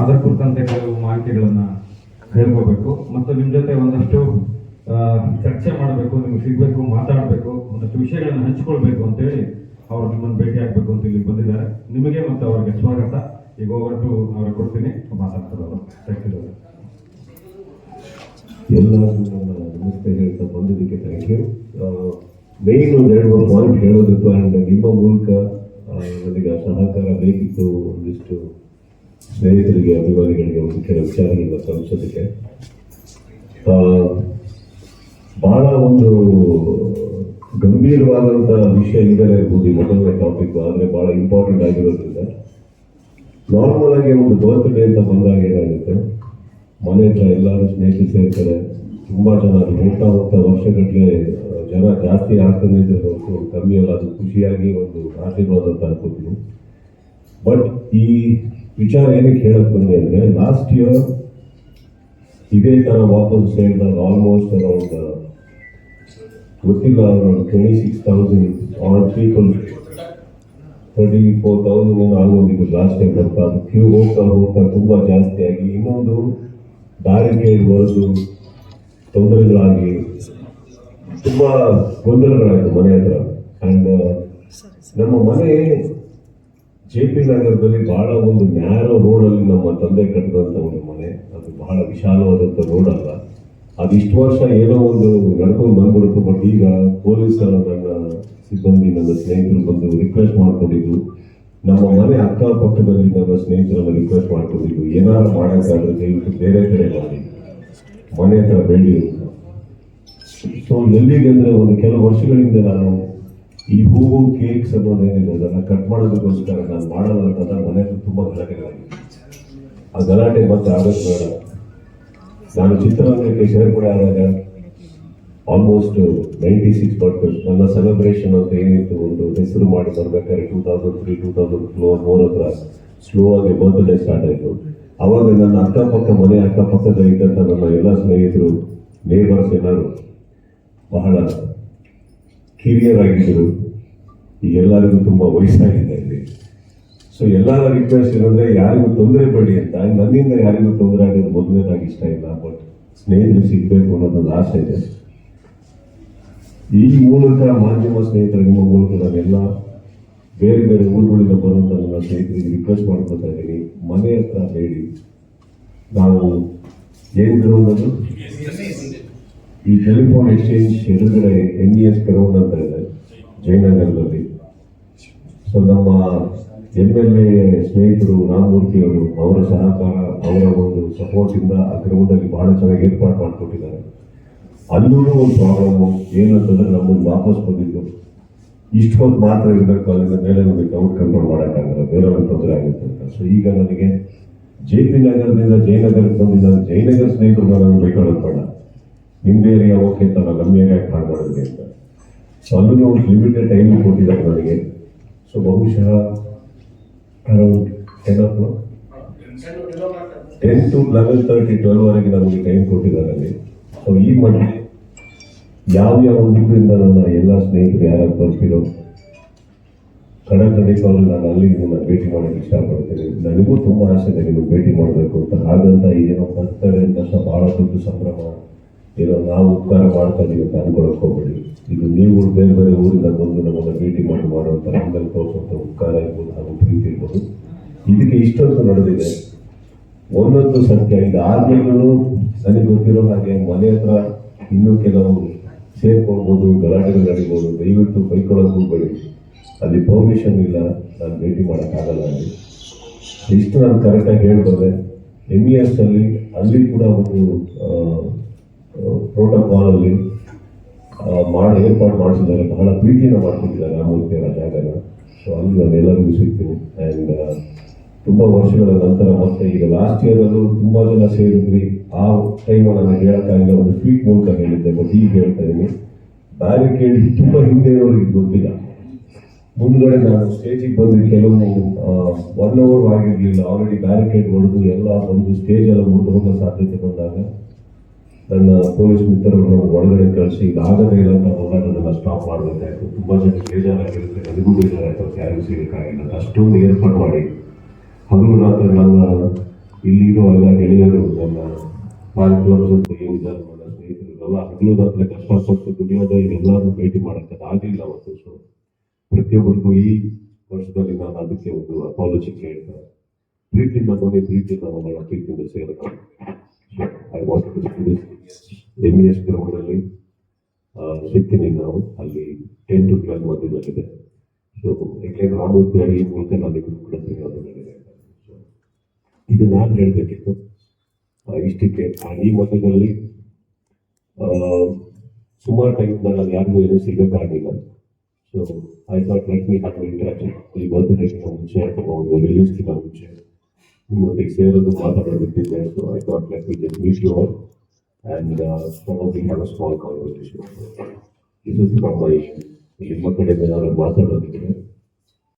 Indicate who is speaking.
Speaker 1: ಅದರ ಕುರಿತಂತೆ ಕೆಲವು ಮಾಹಿತಿಗಳನ್ನ ಹೇಳ್ಕೋಬೇಕು. ಮತ್ತು ನಿಮ್ಮ ಜೊತೆ ಒಂದಷ್ಟು ಚರ್ಚೆ ಮಾಡಬೇಕು, ನಿಮ್ಗೆ ಸಿಗ್ಬೇಕು ಮಾತಾಡಬೇಕು, ಒಂದಷ್ಟು ವಿಷಯಗಳನ್ನ ಹಂಚಿಕೊಳ್ಬೇಕು ಅಂತೇಳಿ ಅವ್ರು ನಿಮ್ಮನ್ನು ಭೇಟಿ ಆಗ್ಬೇಕು ಅಂತ ಇಲ್ಲಿ ಬಂದಿದ್ದಾರೆ. ನಿಮಗೆ ಮತ್ತು ಅವರಿಗೆ ಸ್ವಾಗತ. ಈಗ ಹೊರಟು ಅವ್ರಿಗೆ ಕೊಡ್ತೀನಿ. ಮಾತಾಡ್ತಾರೆ ಅವರು ಥ್ಯಾಂಕ್ ಯು
Speaker 2: ನಮಸ್ತೆ ಹೇಳ್ತಾ ಬಂದಿದ್ದಕ್ಕೆ ಥ್ಯಾಂಕ್ ಯು ಮೇನ್ ಒಂದು ಎರಡು ಮೂರು ಪಾಯಿಂಟ್ ಹೇಳೋದಿತ್ತು. ಆ್ಯಂಡ್ ನಿಮ್ಮ ಮೂಲಕ ನನಗೆ ಸಹಕಾರ ಬೇಕಿತ್ತು ಒಂದಿಷ್ಟು ಸ್ನೇಹಿತರಿಗೆ, ಅಭಿಮಾನಿಗಳಿಗೆ ಒಂದು ಕೆಲವು ವಿಚಾರಗಳನ್ನ ತಲುಪಿಸೋದಕ್ಕೆ ಬಹಳ ಒಂದು ಗಂಭೀರವಾದಂಥ ವಿಷಯ ಇಲ್ಲದೆ ಇರ್ಬೋದು ಈ ಮೊದಲನೇ ಟಾಪಿಕ್ ಆದರೆ ಬಹಳ ಇಂಪಾರ್ಟೆಂಟ್ ಆಗಿರೋದ್ರಿಂದ. ನಾರ್ಮಲ್ ಆಗಿ ಒಂದು ಬರ್ತ್ಡೇ ಅಂತ ಬಂದಾಗ ಏನಾಗುತ್ತೆ? ಮನೆ ಹತ್ರ ಎಲ್ಲರೂ ಸ್ನೇಹಿತರು ಸೇರ್ತಾರೆ. ತುಂಬಾ ಜನ ಹೋಗ್ತಾ ಹೋಗ್ತಾ ವರ್ಷಗಟ್ಟಲೆ ಜನ ಜಾಸ್ತಿ ಆಗ್ತಾನೆ ಹೊರತು ಕಮ್ಮಿ ಅಲ್ಲ ಅದು ಖುಷಿಯಾಗಿ ಒಂದು ಆಶೀರ್ವಾದ ಅಂತ ಅನ್ಕೋತೀನಿ. ಬಟ್ ಈ ವಿಚಾರ ಏನಕ್ಕೆ ಹೇಳಕ್ ಬಂದೆ ಅಂದರೆ ಲಾಸ್ಟ್ ಇಯರ್ ಇದೇ ಥರ ವಾಪಸ್ ಸೇರಿದಾಗ ಆಲ್ಮೋಸ್ಟ್ ಅರೌಂಡ್ ಗೊತ್ತಿಲ್ಲ around twenty six thousand or people thirty four thousand ಏನೋ ಆಗೋಗಿದ್ದು ಲಾಸ್ಟ್ ಟೈಮ್ ಅಂತ ಅದು ಕ್ಯೂ ಹೋಗ್ತಾ ಹೋಗ್ತಾ ತುಂಬ ಜಾಸ್ತಿ ಆಗಿ, ಇನ್ನೊಂದು ಬ್ಯಾರಿಕೇಡ್ ಬರೆದು ತೊಂದರೆಗಳಾಗಿ ತುಂಬ ಗೊಂದಲಗಳಾಯ್ತು ಮನೆ ಹತ್ರ. ಆ್ಯಂಡ್ ನಮ್ಮ ಮನೆ ಜೆ ಪಿ ನಗರದಲ್ಲಿ ಬಹಳ ಒಂದು ನ್ಯಾರೋ ರೋಡಲ್ಲಿ ನಮ್ಮ ತಂದೆ ಕಟ್ಟಿದಂಥ ಒಂದು ಮನೆ. ಅದು ಬಹಳ ವಿಶಾಲವಾದಂಥ ರೋಡ್ ಅಲ್ಲ. ಅದು ಇಷ್ಟು ವರ್ಷ ಏನೋ ಒಂದು ನಡ್ಕೊಂಡು ಬಂದ್ಬಿಡುತ್ತೆ ಬಟ್ ಈಗ ಪೊಲೀಸ್ ನನ್ನ ಸಿಬ್ಬಂದಿ, ನನ್ನ ಸ್ನೇಹಿತರು ಬಂದು ರಿಕ್ವೆಸ್ಟ್ ಮಾಡ್ಕೊಂಡಿದ್ದು ನಮ್ಮ ಮನೆ ಅಕ್ಕಪಕ್ಕದಲ್ಲಿ ನನ್ನ ಸ್ನೇಹಿತರನ್ನ ರಿಕ್ವೆಸ್ಟ್ ಮಾಡ್ಕೊಂಡಿದ್ದು ಏನಾದ್ರು ಮಾಡೋಕ್ಕಾದ್ರೆ ದಯವಿಟ್ಟು ಬೇರೆ ಕಡೆ ಮಾಡಿ. ಮನೆ ಹತ್ರ ಬೆಳ್ಳಿ ಸೊ ಎಲ್ಲಿಗೆ ಅಂದರೆ ಒಂದು ಕೆಲವು ವರ್ಷಗಳಿಂದ ನಾನು ಈ ಹೂವು ಕೇಕ್ಸ್ ಅನ್ನೋದೇನಿದೆ ಅದನ್ನು ಕಟ್ ಮಾಡೋದಕ್ಕೋಸ್ಕರ ನಾನು ಮಾಡಲ್ಲ ಅಂತ ಮನೆ ತುಂಬ ಗಲಾಟೆಗಳಾಗಿದೆ ಆ ಗಲಾಟೆ ಮತ್ತೆ ಆಗೋದು ಬೇಡ. ನಾನು ಚಿತ್ರರಂಗಕ್ಕೆ ಸೇರ್ಪಡೆ ಆದಾಗ ಆಲ್ಮೋಸ್ಟ್ ನೈಂಟಿ ಸಿಕ್ಸ್ ಪರ್ಸೆಂಟ್ ನನ್ನ ಸೆಲೆಬ್ರೇಷನ್ ಅಂತ ಏನಿತ್ತು ಒಂದು ಹೆಸರು ಮಾಡಿ ಬರ್ಬೇಕಾದ್ರೆ two thousand three two thousand four four ಹತ್ರ ಸ್ಲೋ ಆಗಿ ಬರ್ತ್ಡೇ ಸ್ಟಾರ್ಟ್ ಆಯಿತು. ಅವಾಗ ನನ್ನ ಅಕ್ಕಪಕ್ಕ, ಮನೆ ಅಕ್ಕಪಕ್ಕದ ಇದ್ದಂಥ ನನ್ನ ಎಲ್ಲ ಸ್ನೇಹಿತರು ನೇಬರ್ಸ್ ಎಲ್ಲರೂ ಬಹಳ ಕಿರಿಯರಾಗಿದ್ದರು ಈಗ ಎಲ್ಲರಿಗೂ ತುಂಬ ವಯಸ್ಸಾಗಿದೆ ಇಲ್ಲಿ ಸೊ ಎಲ್ಲರ ರಿಕ್ವೆಸ್ಟ್ ಇರೋದ್ರೆ ಯಾರಿಗೂ ತೊಂದರೆ ಪಡಿ ಅಂತ. ನನ್ನಿಂದ ಯಾರಿಗೂ ತೊಂದರೆ ಆಗೋದು ಮೊದಲನೇದಾಗಿ ಇಷ್ಟ ಇಲ್ಲ ಬಟ್ ಸ್ನೇಹಿತರು ಸಿಗಬೇಕು ಅನ್ನೋದೊಂದು ಆಸೆ ಇದೆ. ಈ ಮೂಲಕ ಮಾಧ್ಯಮ ಸ್ನೇಹಿತರ, ನಿಮ್ಮ ಮೂಲಕ ನಾನೆಲ್ಲ ಬೇರೆ ಬೇರೆ ಊರುಗಳಿಂದ ಬರುವಂತ ನನ್ನ ಸ್ನೇಹಿತರಿಗೆ ರಿಕ್ವೆಸ್ಟ್ ಮಾಡ್ಕೊತಾ ಇದ್ದೀನಿ. ಮನೆ ಹತ್ರ ಹೇಳಿ. ನಾವು ಏನು ಬರುವುದು ಈ ಟೆಲಿಫೋನ್ ಎಕ್ಸ್ಚೇಂಜ್ ಎದುರುಗಡೆ ಎನ್ ಇ ಎಸ್ ಗ್ರೌಂಡ್ ಅಂತ ಇದೆ ಜಯನಗರದಲ್ಲಿ. ಸೊ ನಮ್ಮ ಎಂ ಎಲ್ ಎ ಸ್ನೇಹಿತರು ರಾಮಮೂರ್ತಿ ಅವರು, ಅವರ ಸಹಕಾರ, ಅವರ ಒಂದು ಸಪೋರ್ಟಿಂದ ಆ ಗ್ರೌಂಡ್ ಅಲ್ಲಿ ಬಹಳ ಚೆನ್ನಾಗಿ ಏರ್ಪಾಡು ಮಾಡಿಕೊಟ್ಟಿದ್ದಾರೆ. ಅಲ್ಲೂ ಒಂದು ಪ್ರಾಬ್ಲಮ್ ಏನಂತಂದ್ರೆ ನಮ್ಮನ್ನು ವಾಪಸ್ ಬಂದಿದ್ದು. ಇಷ್ಟು ಮಾತ್ರ ಇರಬೇಕು ಅಲ್ಲಿಂದ ಮೇಲೆ ಒಂದು ಕೌಂಟ್ ಕಂಟ್ರೋಲ್ ಮಾಡೋಕ್ಕಾಗಲ್ಲ ಒಂದು ತೊಂದರೆ ಆಗುತ್ತೆ ಅಂತ. ಸೊ ಈಗ ನನಗೆ ಜೆ ಪಿ ನಗರದಿಂದ ಜಯನಗರಕ್ಕೆ ಬಂದಿದ್ದ ಜಯನಗರ ಸ್ನೇಹಿತರು ನಾನು ಬೇಕಾಗುತ್ತೆ ನಿಮ್ದು ಏರಿಯಾ ಓಕೆ ಅಂತ ನಾನು ನಮ್ಮ ಮಾಡಿದ್ವಿ ಅಂತ. ಸೊ ಅಲ್ಲೂ ಅವ್ರು ಲಿಮಿಟೆಡ್ ಟೈಮ್ ಕೊಟ್ಟಿದ್ದಾರೆ ನನಗೆ ಸೊ ಬಹುಶಃ around ten o'clock ten to eleven thirty twelve ವರೆಗೆ ನಮಗೆ ಟೈಮ್ ಕೊಟ್ಟಿದ್ದಾರೆ ಅಲ್ಲಿ. ಸೊ ಈ ಮಧ್ಯೆ ಯಾವ ಊರಿಂದ ನನ್ನ ಎಲ್ಲ ಸ್ನೇಹಿತರು ಯಾರು ಬರ್ತಿರೋ ಕಡ ಖಂಡಿತವಾಗ್ಲೂ ನಾನು ಅಲ್ಲಿ ನಿಮ್ಮನ್ನ ಭೇಟಿ ಮಾಡೋಕ್ಕೆ ಇಷ್ಟಪಡ್ತೀನಿ. ನನಗೂ ತುಂಬ ಆಸೆ ಇದೆ ನಿಮ್ಮನ್ನು ಭೇಟಿ ಮಾಡಬೇಕು ಅಂತ. ಹಾಗಂತ ಏನೋ ಬರ್ತಡೆ ಅಂತ ಭಾಳ ದೊಡ್ಡ ಸಂಭ್ರಮ. ಏನೋ ನಾವು ಉಪಕಾರ ಮಾಡ್ತಾ ನೀವು ಅನ್ಕೊಳಕ್ ಹೋಗ್ಬೇಡಿ. ಇದು ನೀವು ಬೇರೆ ಬೇರೆ ಊರಿಂದ ಬಂದು ನಮ್ಮನ್ನ ಭೇಟಿ ಮಾಡಿ ಮಾಡುವಂಥ ನಮ್ಮಲ್ಲಿ ತೋರಿಸುವಂಥ ಉಪಕಾರ ಇರ್ಬೋದು, ಹಾಗೂ ಪ್ರೀತಿ ಇರ್ಬೋದು. ಇದಕ್ಕೆ ಇಷ್ಟೊಂದು ನಡೆದಿದೆ. ಒಂದೊಂದು ಸತ್ಯ ಇದು ಆದ್ಮೇಲೂ ನನಗೆ ಗೊತ್ತಿರೋ ಹಾಗೆ ಮನೆ ಹತ್ರ ಇನ್ನೂ ಕೆಲವು ಸೇರ್ಕೊಳ್ಬೋದು, ಗಲಾಟೆಗಳು ನಡೀಬೋದು. ದಯವಿಟ್ಟು ಬೈಕೊಳ್ಳೋಕೆ ಹೋಗ್ಬೇಡಿ. ಅಲ್ಲಿ ಪರ್ಮಿಷನ್ ಇಲ್ಲ, ನಾನು ಭೇಟಿ ಮಾಡೋಕ್ಕಾಗಲ್ಲ ಅಲ್ಲಿ. ಇಷ್ಟು ನಾನು ಕರೆಕ್ಟಾಗಿ ಹೇಳ್ಬೋದೆ ಎಂ ಇ ಎಸ್ ಅಲ್ಲಿ ಅಲ್ಲಿ ಕೂಡ ಒಂದು ಪ್ರೋಟೋಕಾಲ್ ಅಲ್ಲಿ ಆ, ಮಾಡಿ ಏರ್ಪಾಡು ಮಾಡಿಸಿದ್ದಾರೆ ಬಹಳ ಪ್ರೀತಿಯಿಂದ ಮಾಡ್ಕೊಟ್ಟಿದ್ದಾರೆ ರಾಮಮೂರ್ತಿಯವರ ಜಾಗನ ಸೊ ಅಲ್ಲಿ ನಾನು ಎಲ್ಲರಿಗೂ ಸಿಗ್ತೀನಿ. ಆ್ಯಂಡ್ ತುಂಬ ವರ್ಷಗಳ ನಂತರ ಮತ್ತೆ ಈಗ ಲಾಸ್ಟ್ ಇಯರಲ್ಲೂ ತುಂಬ ಜನ ಸೇರಿದ್ರಿ. ಆ ಟೈಮಲ್ಲಿ ನನಗೆ ಹೇಳೋಕ್ಕಾಗಿಲ್ಲ ಒಂದು ಟ್ವೀಟ್ ಮೂಲಕ ಹೇಳಿದ್ದೆ ಬಟ್ ಈಗ ಹೇಳ್ತಾ ಇದ್ದೀನಿ ಬ್ಯಾರಿಕೇಡ್ ತುಂಬ ಹಿಂದೆ ಇರೋರಿಗೆ ಗೊತ್ತಿಲ್ಲ. ಮುಂದ್ಗಡೆ ನಾನು ಸ್ಟೇಜಿಗೆ ಬಂದು ಕೆಲವು ಒನ್ ಅವರ್ ಆಗಿರಲಿಲ್ಲ. ಆಲ್ರೆಡಿ ಬ್ಯಾರಿಕೇಡ್ ಹೊಡೆದು ಎಲ್ಲ ಒಂದು ಸ್ಟೇಜ್ ಎಲ್ಲ ಮುಟ್ಟು ಹೋಗೋ ಸಾಧ್ಯತೆ ಬಂದಾಗ ನನ್ನ ಪೊಲೀಸ್ ಮಿತ್ರರನ್ನು ಒಳಗಡೆ ಕಳಿಸಿ, ಈಗ ಇಲ್ಲ ಅಂತ ಸ್ಟಾಪ್ ಮಾಡಬೇಕಾಯಿತು ತುಂಬ ಜನ ಬೇಜಾರಾಗಿರುತ್ತೆ ನನಗೂ ಬೇಜಾರಾಯಿತು ಅಂತ ಯಾರಿಗೂ ಸಿಗೋಕ್ಕಾಗಿಲ್ಲ. ಅಷ್ಟೊಂದು ಏರ್ಪಾಡು ಮಾಡಿ. ಹಗಲು ರಾತ್ರಿ ನನ್ನ ಇಲ್ಲಿರೋ ಎಲ್ಲ ಗೆಳೆಯರು, ನನ್ನ ಪಾಲ್ ಕ್ಲಬ್ಸ್ ಅಂತ ಏನಿದ್ದಾರೆ ನನ್ನ ಸ್ನೇಹಿತರೆಲ್ಲ ಹಗಲು ರಾತ್ರಿ ಕಷ್ಟಪಟ್ಟು ದುಡಿಯೋದ ಎಲ್ಲರೂ ಭೇಟಿ ಮಾಡೋಕ್ಕೆ ಆಗಲಿಲ್ಲ ಅವತ್ತು ಸೊ ಪ್ರತಿಯೊಬ್ಬರಿಗೂ ಈ ವರ್ಷದಲ್ಲಿ ನಾನು ಅದಕ್ಕೆ ಒಂದು ಅಪಾಲಜಿ ಕೇಳ್ತೇನೆ ಪ್ರೀತಿಯಿಂದ ಬಂದು ಪ್ರೀತಿಯಿಂದ ನಮ್ಮ ಪ್ರೀತಿಯಿಂದ ಸೇರಿದ ಐ ವಾಂಟ್ ಎಂ ಎಸ್ ಗ್ರೌಂಡಲ್ಲಿ ಸಿಗ್ತೀನಿ ನಾವು. ಅಲ್ಲಿ ಟೆನ್ ಟು ಟ್ವೆಲ್ ಮಧ್ಯದಲ್ಲಿದೆ. ಸೊ ಯಾಕೆಂದ್ರೆ ರಾಮೂರ್ತಿ ಈ ಮೂಲಕ ನಾನು ಕೂಡ ಧನ್ಯವಾದಗಳಿದೆ ಇದು ನಾನು ಹೇಳಬೇಕಿತ್ತು. ಇಷ್ಟಕ್ಕೆ ಈ ಮಧ್ಯದಲ್ಲಿ ಸುಮಾರು ಟೈಮ್ ನಾನು ಯಾರಿಗೂ ಏನೂ ಸಿಗೋಕ್ಕಾಗಲಿಲ್ಲ so I thought like me have interaction ಈ ಬರ್ತ್ಡೇಗಿಂತ ಮುಂಚೆ ಅಥವಾ ಒಂದು ರಿಲೀಸ್ಗಿಂತ ಮುಂಚೆ ನಿಮ್ಮೊಟ್ಟಿಗೆ ಸೇರೋದು ಮಾತಾಡೋದಿದ್ದೆ so I thought like me just meet you all and probably have a small conversation ಇದು ನಮ್ಮ ನಿಮ್ಮ ಕಡೆಯಿಂದ ಏನಾದ್ರು ಮಾತಾಡೋದಿದ್ರೆ